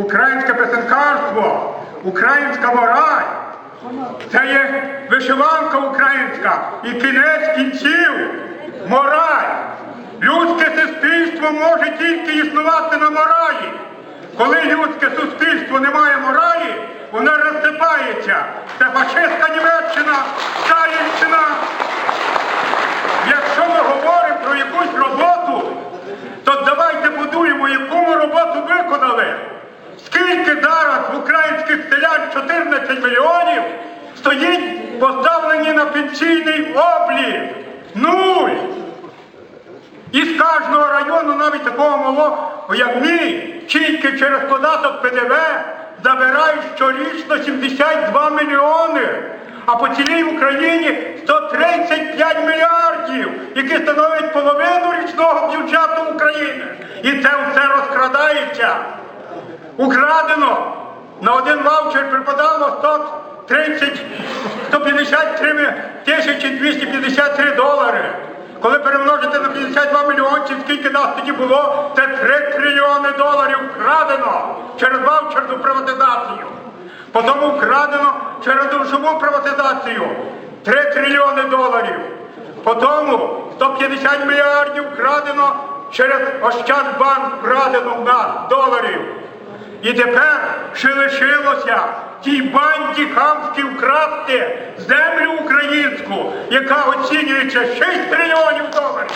українське писанкарство, українська мораль. Це є вишиванка українська і кінець кінців мораль. Людське суспільство може тільки існувати на моралі. Коли людське суспільство не має моралі, воно розсипається. Це фашистська Німеччина, Сталінщина. Якщо ми говоримо про якусь роботу, то давайте будуємо, яку ми роботу виконали. Скільки зараз в українських селян 14 мільйонів стоїть поставлені на пенсійний облік? Нуль! І з кожного району, навіть такого малого, як мій, тільки через податок ПДВ забирають щорічно 72 мільйони. А по цілій Україні 135 мільярдів, які становлять половину річного бюджету України. І це все розкрадається. Украдено на один ваучер припадало 130, 153 тисячі 253 долари. Коли перемножити на 52 мільйонів, скільки нас тоді було, це 3 трильйони доларів вкрадено через ваучерну приватизацію. Потім вкрадено через грошову приватизацію 3 трильйони доларів. Потім 150 мільярдів вкрадено через Ощадбанк вкрадено в нас доларів. І тепер ще лишилося тій банді хамській вкрасти землю українську, яка оцінюється 6 трильйонів доларів.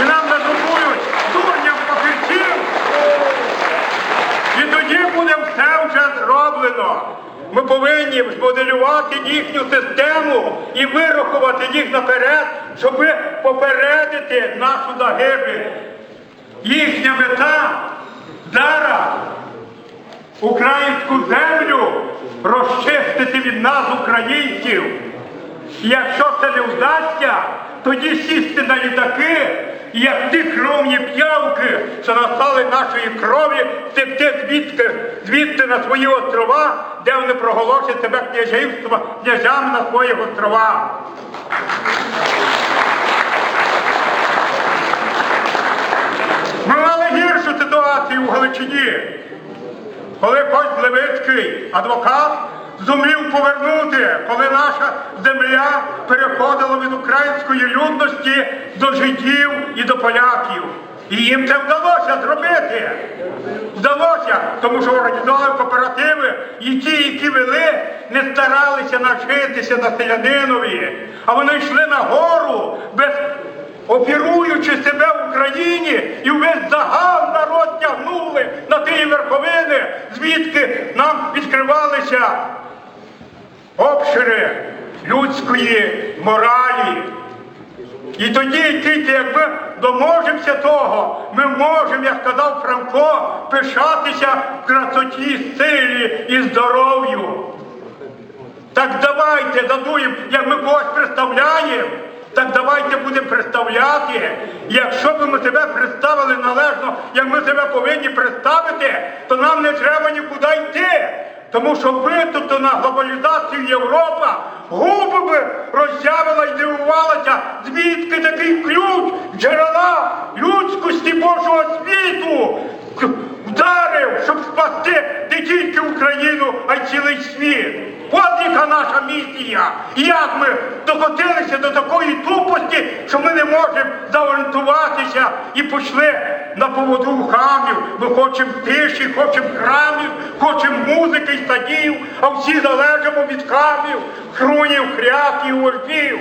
І нам надрукують дурням папірців. І тоді буде все вже зроблено. Ми повинні змоделювати їхню систему і вирахувати їх наперед, щоб попередити нашу загибель. Їхня мета зараз українську землю розчистити від нас, українців. І якщо це не вдасться, тоді сісти на літаки, і як ті кровні п'явки, що настали нашої крові, втекти звідки, звідти на свої острова, де вони проголосять себе княжівство, княжами на своїх островах. Ми мали гіршу ситуацію в Галичині, коли Кость Левицький, адвокат, зумів повернути, коли наша земля переходила від української людності до жидів і до поляків. І їм це вдалося зробити. Вдалося, тому що організували кооперативи, і ті, які вели, не старалися навчитися на селянинові, а вони йшли на гору без опіруючи себе в Україні і весь загал народ тягнули на ті верховини, звідки нам відкривалися обшири людської моралі. І тоді тільки як ми доможемося того, ми можемо, як сказав Франко, пишатися в красоті, силі і здоров'ю. Так давайте задуємо, як ми когось представляємо, так давайте будемо представляти. Якщо б ми тебе представили належно, як ми тебе повинні представити, то нам не треба нікуди йти. Тому що витупто на глобалізацію Європа губи би роззявила і дивувалася, звідки такий ключ джерела людськості Божого світу вдарив, щоб спасти не тільки Україну, а й цілий світ. От яка наша місія. І як ми докотилися до такої тупості, що ми не можемо заорієнтуватися і пішли на поводу хамів. Ми хочемо тиші, хочемо храмів, хочемо музики і стадів, а всі залежимо від хамів, хрунів, хряків, орків.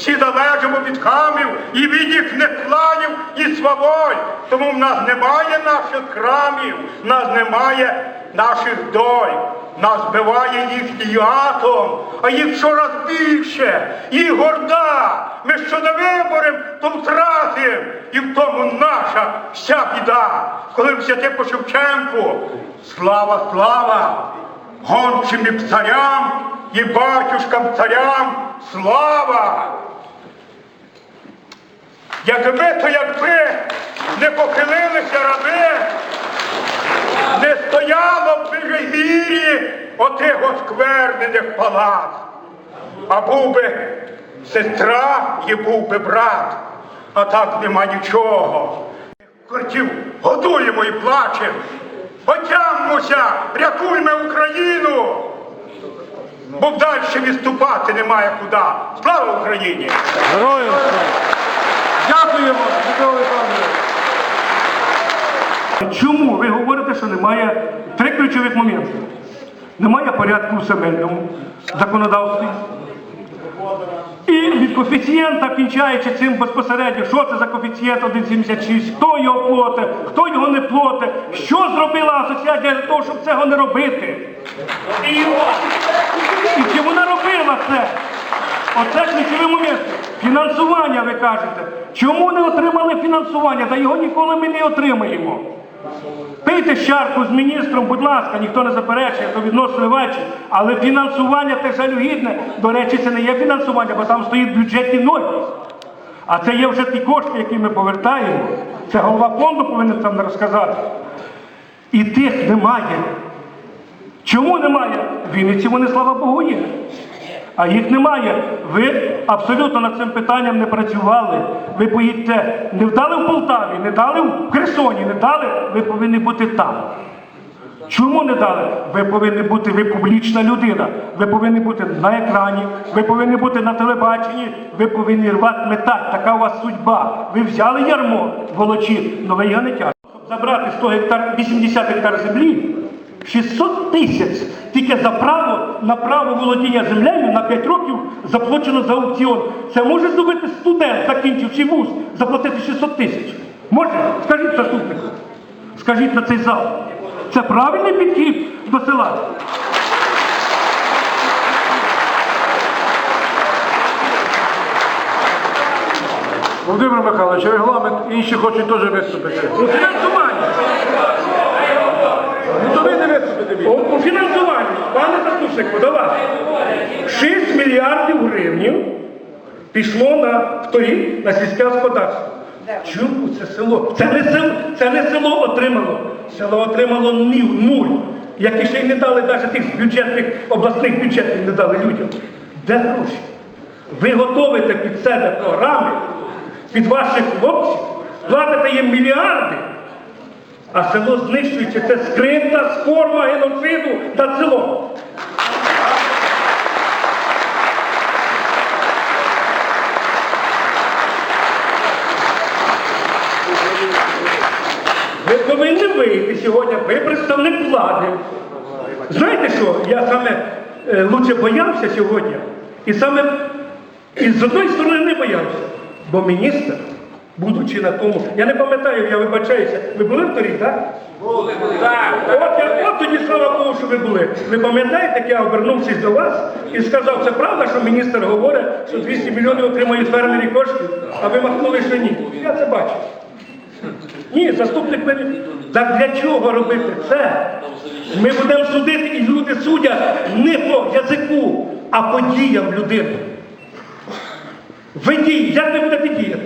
Всі залежимо від хамів і від їхніх планів і сваволь. Тому в нас немає наших храмів, в нас немає наших доль. Нас вбиває їхній атом, а їх щораз більше, їх горда. Ми що не виборем, то втратим. І в тому наша вся біда. Коли взяти по Шевченку, слава, слава, гончим і царям, і батюшкам царям, слава! Якби то якби не похилилися раби, не стояло в Межигір'ї отих осквернених палат, а був би сестра і був би брат, а так нема нічого. Хотів, годуємо і плачемо. Отяммося, рятуймо Україну, бо далі відступати немає куди. Слава Україні! Героям! Дякуємо, Дмитро Олександрович! Чому ви говорите, що немає три ключових моменти? Немає порядку в земельному законодавстві. І від коефіцієнта, кінчаючи цим безпосередньо, що це за коефіцієнт 1,76, хто його платить, хто його не платить, що зробила асоціація для того, щоб цього не робити. І, і чи вона робила це? Оце ключовий момент. Фінансування, ви кажете. Чому не отримали фінансування? Та його ніколи ми не отримаємо. Пийте щарку з міністром, будь ласка, ніхто не заперечує, то відносно речі. Але фінансування те жалюгідне. До речі, це не є фінансування, бо там стоїть бюджетні ноль. А це є вже ті кошти, які ми повертаємо. Це голова фонду повинен там розказати. І тих немає. Чому немає? В Вінниці вони, слава Богу, є. А їх немає. Ви абсолютно над цим питанням не працювали. Ви поїдьте, не вдали в Полтаві, не дали в Херсоні, не дали, ви повинні бути там. Чому не дали? Ви повинні бути, ви публічна людина, ви повинні бути на екрані, ви повинні бути на телебаченні, ви повинні рвати метати. Така у вас судьба. Ви взяли ярмо волочі, але ви його не тягнете. Щоб забрати 100 гектар, 80 гектар землі, 600 тисяч тільки за право на право володіння землею на 5 років заплачено за аукціон. Це може зробити студент, закінчивши вуз, заплатити 600 тисяч. Може? Скажіть заступнику. Скажіть на цей зал. Це правильний підхід до села. Володимир Михайлович, регламент, інші хочуть теж виступити. У фінансуванні. Ну то ви виступите У, фінансуванні, пане заступнику, до вас. 6 мільярдів гривень пішло на вторік на сільське господарство. Чому це село? Це не село, це не село отримало. Село отримало ні- нуль. Які ще й не дали навіть тих бюджетних обласних бюджетів не дали людям. Де гроші? Ви готовите під себе програми, під ваших хлопців, платите їм мільярди, а село знищується. Це скрипта форма геноциду над селом. Ви повинні вийти сьогодні, ви представник влади. Знаєте що? Я саме е, лучше боявся сьогодні. І саме і з одної сторони не боявся. Бо міністр, будучи на тому, я не пам'ятаю, я вибачаюся, ви були в торік, так? Були, так. От, я- от тоді слава Богу, що ви були. Ви пам'ятаєте, як я обернувся до вас і сказав, це правда, що міністр говорить, що 200 мільйонів отримають фермері коштів, а ви махнули, що ні. Я це бачу. Ні, заступник мені. Так для чого робити це? Ми будемо судити, і люди судять не по язику, а по діям людини. Ви дії, як ви будете діяти?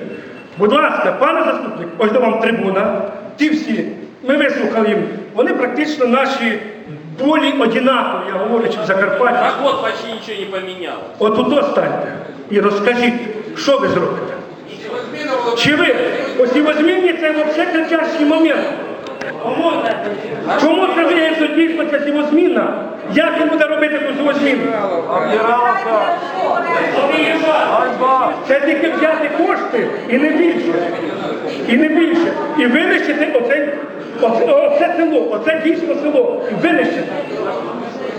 Будь ласка, пане заступник, ось до вам трибуна. Ті всі, ми вислухали їм. Вони практично наші болі одинакові, я говорю, чи в Закарпатті. Так от почти нічого не поміняло. От тут станьте і розкажіть, що ви зробите. Чи ви осівозмінні це взагалі кричащий момент? Чому це виявиться дійсно ця сівозміна? Як він буде робити ту сівозміну? Це тільки взяти кошти і не більше. І не більше. І винищити оце, оце, оце село, оце дійсно село. І винищити.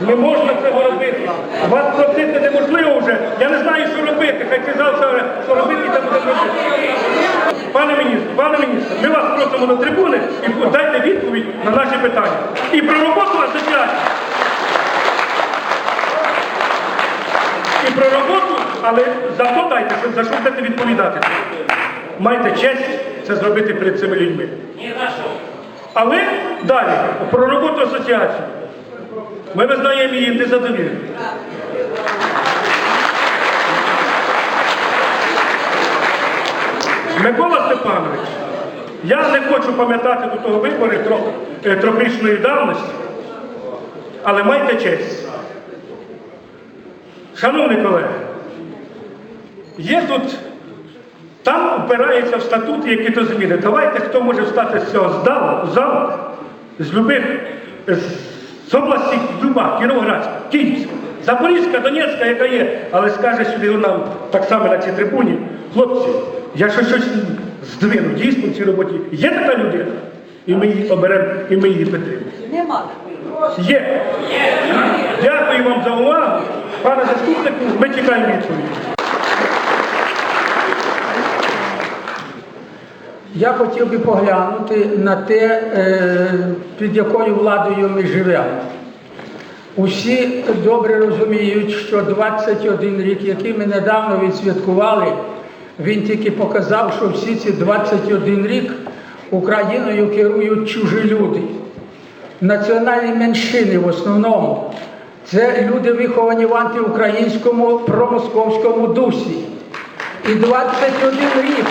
Не можна цього робити. Вас просити неможливо вже. Я не знаю, що робити. Хай скаже, що робити, і там буде робити. Пане міністр, пане міністр, ми вас просимо на трибуни і дайте відповідь на наші питання. І про роботу асоціації. І про роботу, але зато дайте, за що будете відповідати. Майте честь це зробити перед цими людьми. Але далі, про роботу асоціації. Ми визнаємо її незадовільною. Микола Степанович, я не хочу пам'ятати до того вибори е, тропічної давності, але майте честь. Шановні колеги, є тут, там впирається в статут які то зміни. Давайте хто може встати з цього залу, залу з любих з, області Люба, Кіровоградська, Київська, Запорізька, Донецька, яка є, але скаже сюди нам так само на цій трибуні, хлопці, я щось щось здвину, дійсно в цій роботі. Є така людина, і ми її оберемо, і ми її підтримуємо. Нема. Є. Дякую вам за увагу. Пане заступнику, ми чекаємо відповіді. Я хотів би поглянути на те, е, під якою владою ми живемо. Усі добре розуміють, що 21 рік, який ми недавно відсвяткували, він тільки показав, що всі ці 21 рік Україною керують чужі люди. Національні меншини в основному. Це люди виховані в антиукраїнському промосковському дусі. І 21 рік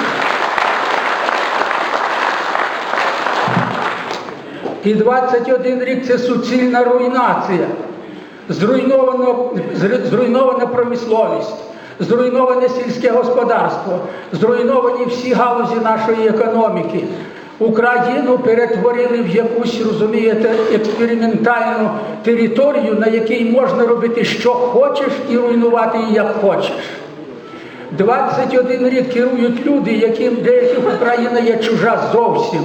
І 21 рік це суцільна руйнація. Зруйнована промисловість, зруйноване сільське господарство, зруйновані всі галузі нашої економіки. Україну перетворили в якусь, розумієте, експериментальну територію, на якій можна робити, що хочеш, і руйнувати її як хочеш. 21 рік керують люди, яким деяких Україна є чужа зовсім.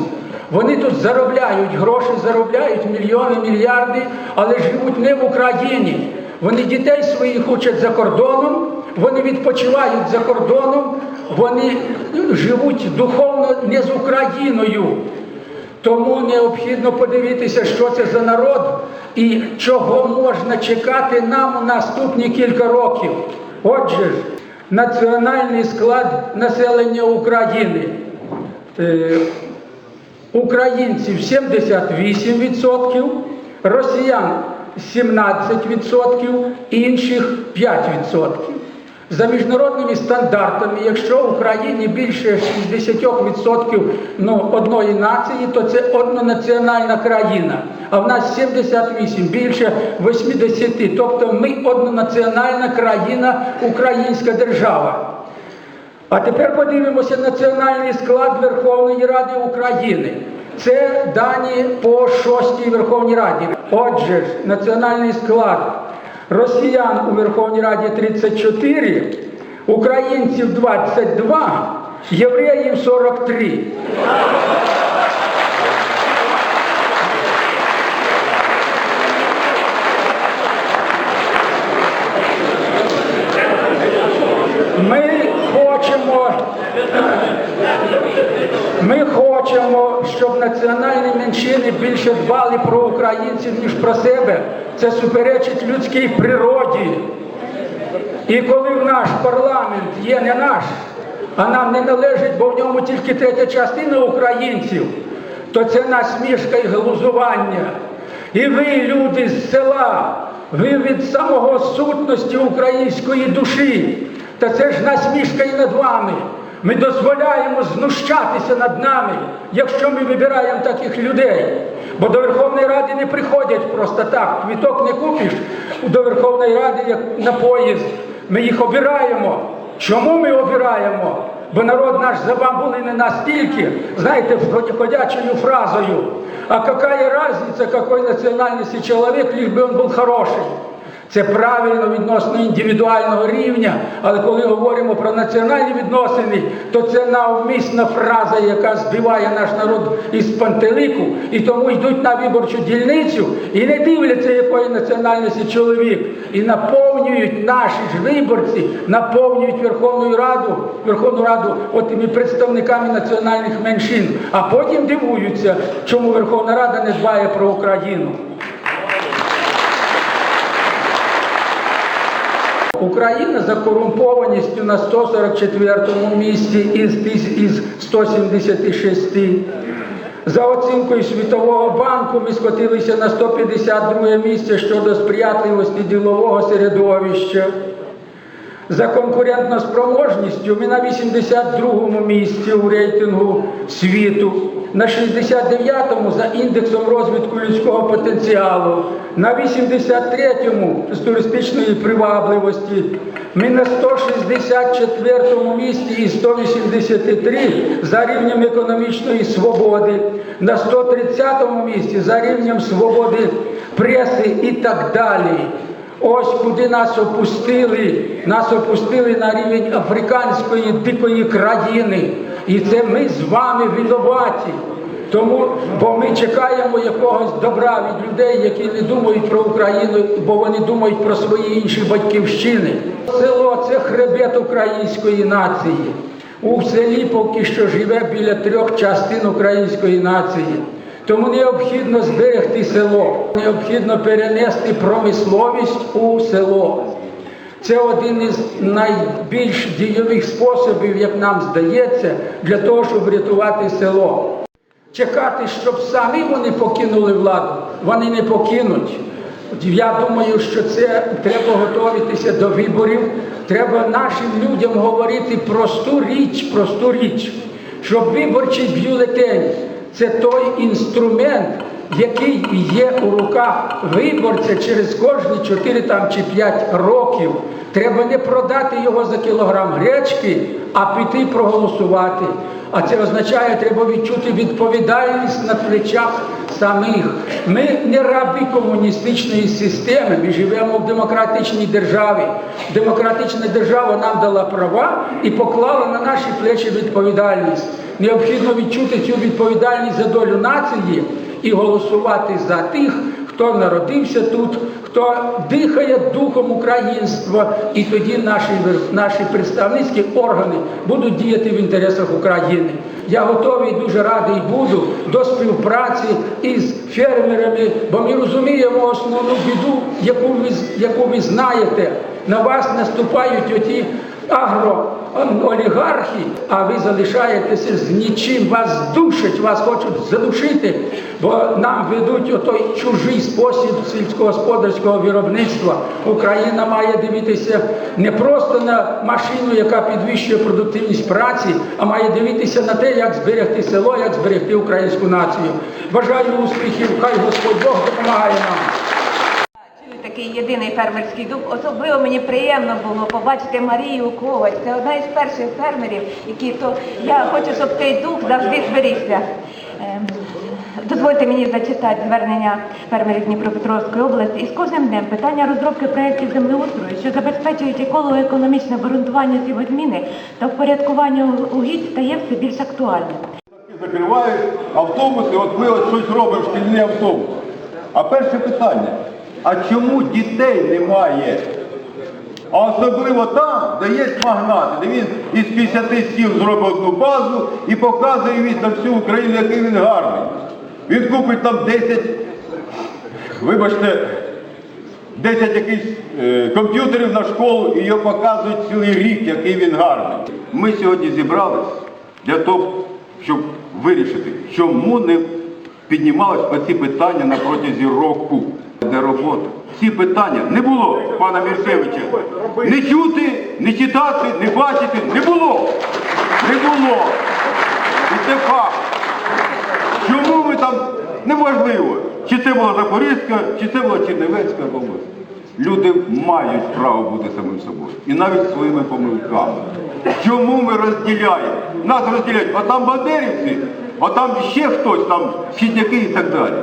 Вони тут заробляють гроші, заробляють мільйони, мільярди, але живуть не в Україні. Вони дітей своїх учать за кордоном, вони відпочивають за кордоном, вони живуть духовно не з Україною. Тому необхідно подивитися, що це за народ і чого можна чекати нам у наступні кілька років. Отже ж, національний склад населення України. Е, Українців 78%, росіян 17%, інших 5%. За міжнародними стандартами, якщо в Україні більше 60% ну, одної нації, то це однонаціональна країна. А в нас 78, більше 80. Тобто ми однонаціональна країна, українська держава. А тепер подивимося національний склад Верховної Ради України. Це дані по шостій Верховній Раді. Отже, національний склад росіян у Верховній Раді 34, українців 22, євреїв 43. Ми хочемо, ми хочемо, щоб національні меншини більше дбали про українців, ніж про себе. Це суперечить людській природі. І коли в наш парламент є не наш, а нам не належить, бо в ньому тільки третя частина українців, то це насмішка і глузування. І ви, люди з села, ви від самого сутності української душі, та це ж насмішка і над вами. Ми дозволяємо знущатися над нами, якщо ми вибираємо таких людей. Бо до Верховної Ради не приходять просто так. Квіток не купиш до Верховної Ради, як на поїзд. Ми їх обираємо. Чому ми обираємо? Бо народ наш забамбулений настільки, знаєте, ходячою фразою. А какая разница, какой национальности человек, лишь бы он был хороший. Це правильно відносно індивідуального рівня, але коли говоримо про національні відносини, то це навмисна фраза, яка збиває наш народ із пантелику, і тому йдуть на виборчу дільницю і не дивляться, якої національності чоловік, і наповнюють наші ж виборці, наповнюють Верховну Раду, Верховну Раду отими представниками національних меншин, а потім дивуються, чому Верховна Рада не дбає про Україну. Україна за корумпованістю на 144 місці із, тис- із 176. За оцінкою Світового банку ми скотилися на 152 місце щодо сприятливості ділового середовища. За конкурентноспроможністю ми на 82-му місці у рейтингу світу, на 69-му за індексом розвитку людського потенціалу, на 83-му з туристичної привабливості. Ми на 164-му місці із 183 за рівнем економічної свободи, на 130-му місці за рівнем свободи преси і так далі. Ось куди нас опустили, нас опустили на рівень африканської дикої країни. І це ми з вами винуваті. Тому, бо ми чекаємо якогось добра від людей, які не думають про Україну, бо вони думають про свої інші батьківщини. Село це хребет української нації. У селі поки що живе біля трьох частин української нації. Тому необхідно зберегти село, необхідно перенести промисловість у село. Це один із найбільш дійових способів, як нам здається, для того, щоб врятувати село. Чекати, щоб самі вони покинули владу, вони не покинуть. Я думаю, що це треба готуватися до виборів. Треба нашим людям говорити просту річ, просту річ, щоб виборчий бюлетень це той інструмент, який є у руках виборця через кожні 4 там, чи 5 років. Треба не продати його за кілограм гречки, а піти проголосувати. А це означає, треба відчути відповідальність на плечах самих. Ми не раби комуністичної системи, ми живемо в демократичній державі. Демократична держава нам дала права і поклала на наші плечі відповідальність. Необхідно відчути цю відповідальність за долю нації і голосувати за тих, хто народився тут, хто дихає духом українства, і тоді наші, наші представницькі органи будуть діяти в інтересах України. Я готовий дуже радий буду до співпраці із фермерами, бо ми розуміємо основну біду, яку ви, яку ви знаєте. На вас наступають оті агроолігархи, а ви залишаєтеся з нічим, вас душать, вас хочуть задушити, бо нам ведуть отой чужий спосіб сільськогосподарського виробництва. Україна має дивитися не просто на машину, яка підвищує продуктивність праці, а має дивитися на те, як зберегти село, як зберегти українську націю. Бажаю успіхів, хай Господь Бог допомагає нам. Такий єдиний фермерський дух. Особливо мені приємно було побачити Марію Коваль. Це одна із перших фермерів, які то я хочу, щоб цей дух завжди зберігся. Ем, Дозвольте мені зачитати звернення фермерів Дніпропетровської області. І з кожним днем питання розробки проєктів землеустрою, що забезпечують еколого-економічне обґрунтування сівозміни та впорядкування угідь, стає все більш актуальним. Закривають автобуси, от ми от щось робимо, шкільний автобус. А перше питання, а чому дітей немає? А особливо там, де є магнати, де він із 50 сіл зробить одну базу і показує він на всю Україну, який він гарний. Він купить там 10, вибачте, 10 якихось е, комп'ютерів на школу і його показують цілий рік, який він гарний. Ми сьогодні зібрались для того, щоб вирішити, чому не піднімались оці питання на протязі року. Де робота. Ці питання не було пана Міркевича. Не чути, не читати, не бачити не було. Не було. І це факт. Чому ми там неможливо? Чи це була Запорізька, чи це була Чернівецька область. Люди мають право бути самим собою. І навіть своїми помилками. Чому ми розділяємо? Нас розділяють, а там бандерівці, а там ще хтось, там східняки і так далі.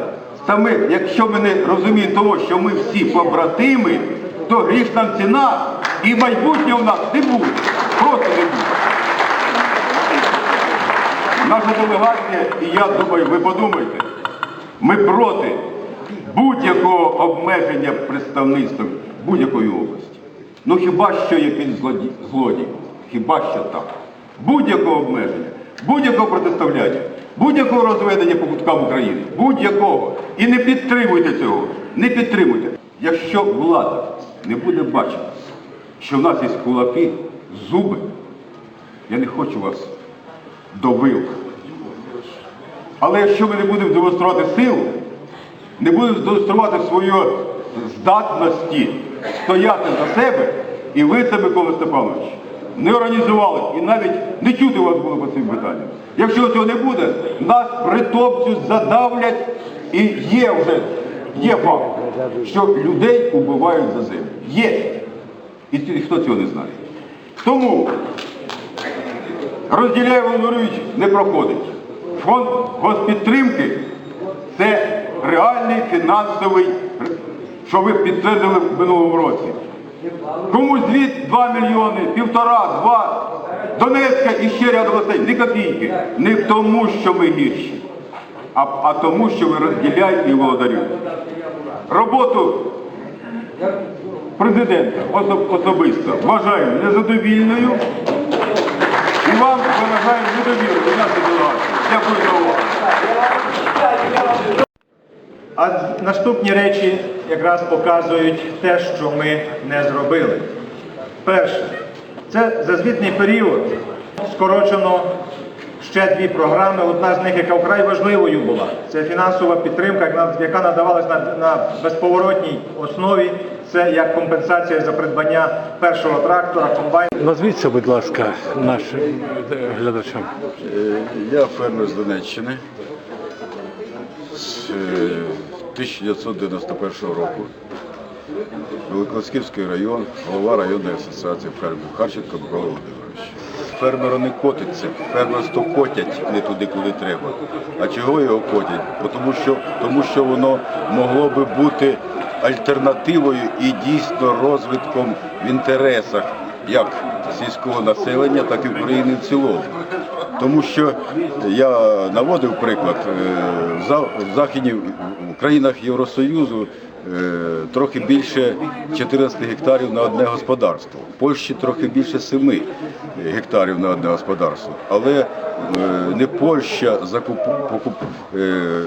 Та ми, якщо ми не розуміємо того, що ми всі побратими, то грішна ціна і майбутнє у нас не буде. Просто не буде. Наша делегація, і я думаю, ви подумайте, ми проти будь-якого обмеження представництва будь-якої області. Ну хіба що як він злодій, злодій? Хіба що так? Будь-якого обмеження, будь-якого протиставляння, будь-якого розведення по куткам України, будь-якого. І не підтримуйте цього, не підтримуйте. Якщо влада не буде бачити, що в нас є кулаки, зуби, я не хочу вас до вилка. Але якщо ми не будемо демонструвати силу, не будемо демонструвати свої здатності стояти за себе, і ви це, Микола Степанович, не організували і навіть не чути вас було по цим питанням. Якщо цього не буде, нас притопцю задавлять і є вже є факт, що людей убивають за землю. Є. І хто цього не знає. Тому розділяє Володимирович не проходить. Фонд госпідтримки це реальний фінансовий, що ви підтвердили в минулому році. Комусь звіт 2 мільйони, півтора, два. Донецька і ще ряд областей, ні копійки. Не тому, що ми гірші, а, а тому, що ви розділяєте і володарюєте. Роботу президента особ- особисто вважаю незадовільною. І вам виражаю недовіру до нашої делегації. Дякую за увагу. А наступні речі якраз показують те, що ми не зробили. Перше, це за звітний період скорочено ще дві програми. Одна з них, яка вкрай важливою була, це фінансова підтримка, яка- надавалась на, на безповоротній основі. Це як компенсація за придбання першого трактора, комбайна. Назвіться, будь ласка, нашим е, глядачам. Е, Я фермер з Донеччини з е, 1991 року. Великосківський район, голова районної асоціації фермерів Харченко Микола Володимирович. Фермеру не котиться, фермерство котять не туди, куди треба. А чого його котять? Тому що, тому що воно могло би бути альтернативою і дійсно розвитком в інтересах як сільського населення, так і України в цілому. Тому що я наводив приклад, е, в за- в західні в країнах Євросоюзу трохи більше 14 гектарів на одне господарство. В Польщі трохи більше 7 гектарів на одне господарство. Але е, не Польща закуп, покуп, е,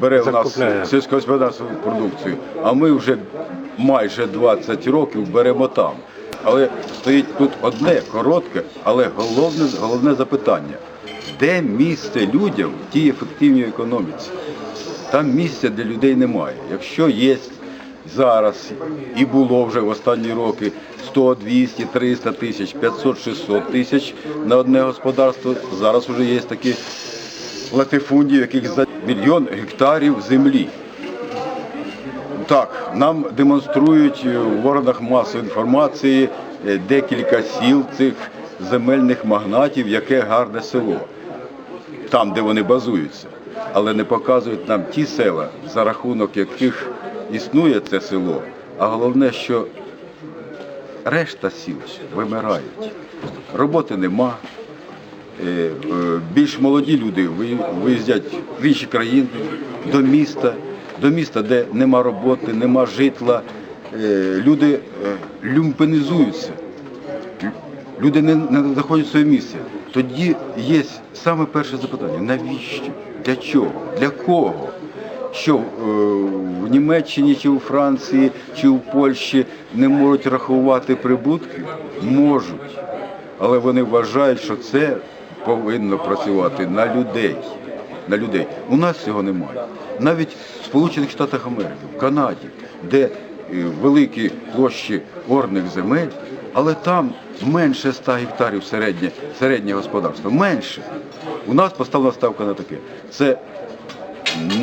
бере в нас сільськогосподарську продукцію, а ми вже майже 20 років беремо там. Але стоїть тут одне коротке, але головне, головне запитання: де місце людям в тій ефективній економіці? Там місця для людей немає. Якщо є зараз і було вже в останні роки 100, 200, 300 тисяч, 500, 600 тисяч на одне господарство, зараз вже є такі латифундії, яких за мільйон гектарів землі. Так, нам демонструють в органах масової інформації е, декілька сіл цих земельних магнатів, яке гарне село, там, де вони базуються. Але не показують нам ті села, за рахунок яких існує це село. А головне, що решта сіл вимирають. Роботи нема. Е, е, Більш молоді люди виїздять в інші країни, до міста, до міста, де нема роботи, нема житла. Е, Люди люмпенізуються. Люди не знаходять своє місце. Тоді є саме перше запитання: навіщо? Для чого? Для кого? Що е, в Німеччині чи у Франції чи у Польщі не можуть рахувати прибутки? Можуть. Але вони вважають, що це повинно працювати на людей. На людей. У нас цього немає. Навіть в Сполучених Штатах Америки, в Канаді, де е, великі площі орних земель, але там менше 100 гектарів середнє, середнє господарство. Менше. У нас поставлена ставка на таке. Це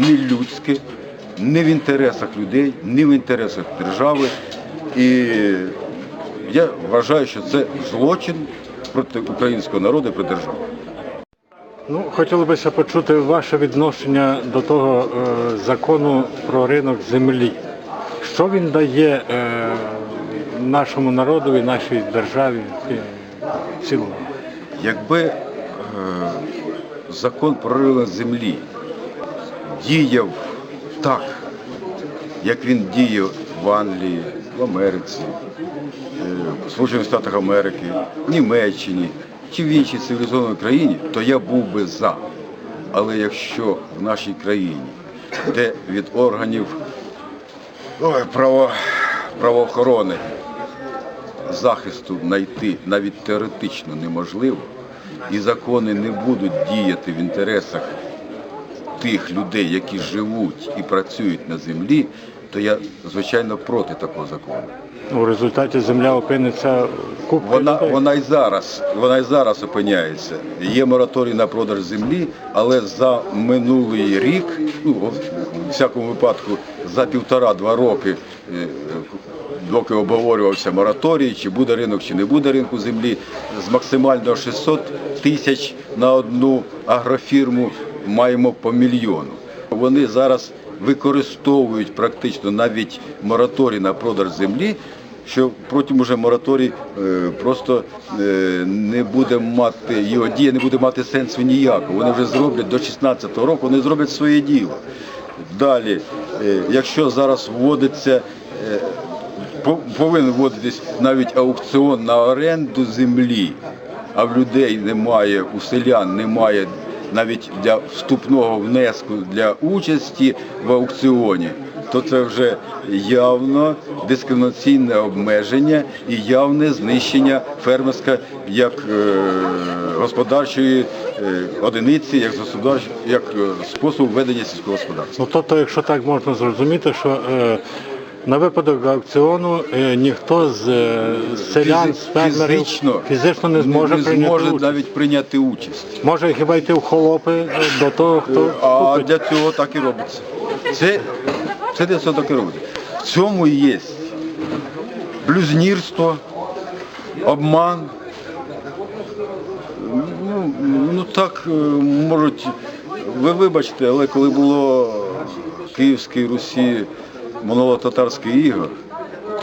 не людське, не в інтересах людей, не в інтересах держави. І я вважаю, що це злочин проти українського народу і проти держави. Ну, хотілося б почути ваше відношення до того е, закону про ринок землі. Що він дає е, нашому народу і нашій державі в цілому. Якби е, закон про ринок землі діяв так, як він діяв в Англії, в Америці, е, в Сполучених Штатах Америки, в Німеччині чи в іншій цивілізованій країні, то я був би за. Але якщо в нашій країні, де від органів ой, право, правоохорони захисту знайти навіть теоретично неможливо, і закони не будуть діяти в інтересах тих людей, які живуть і працюють на землі, то я звичайно проти такого закону. У результаті земля опиниться купою Вона, вона і зараз, вона і зараз опиняється. Є мораторій на продаж землі, але за минулий рік, ну у всякому випадку, за півтора-два роки, е, доки обговорювався мораторій, чи буде ринок, чи не буде ринку землі, з максимально 600 тисяч на одну агрофірму маємо по мільйону. Вони зараз використовують практично навіть мораторій на продаж землі, що потім уже мораторій е, просто е, не буде мати, його дія не буде мати сенсу ніякого. Вони вже зроблять до 16-го року, вони зроблять своє діло. Далі, е, якщо зараз вводиться, повинен вводитись навіть аукціон на оренду землі, а в людей немає, у селян немає навіть для вступного внеску для участі в аукціоні, то це вже явно дискримінаційне обмеження і явне знищення фермерська як е, господарчої е, одиниці, як як е, спосіб ведення сільського господарства. Ну тобто, якщо так можна зрозуміти, що на випадок аукціону е, ніхто з е, селян, з фермерів фізично, фізично не зможе не прийняти зможе участь. навіть прийняти участь. Може хіба йти в холопи е, до того, хто А купить. для цього так і робиться. Це, це для цього так і робиться. В цьому і є блюзнірство, обман. Ну, ну так можуть. Ви вибачте, але коли було в Київській Русі монголо-татарський ігор,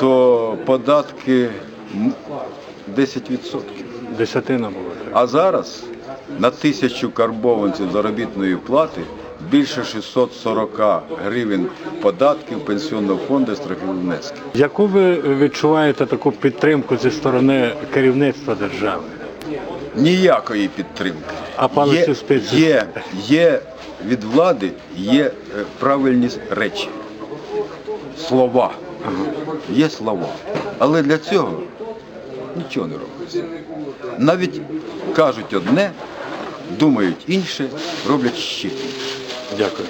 то податки м, 10%. Десятина була. А зараз на тисячу карбованців заробітної плати більше 640 гривень податків пенсіонного фонду і страхових внесків. Яку ви відчуваєте таку підтримку зі сторони керівництва держави? Ніякої підтримки. А палець є, є, є від влади є е, правильні речі, слова. Є слова. Але для цього нічого не робиться. Навіть кажуть одне, думають інше, роблять ще. Дякую.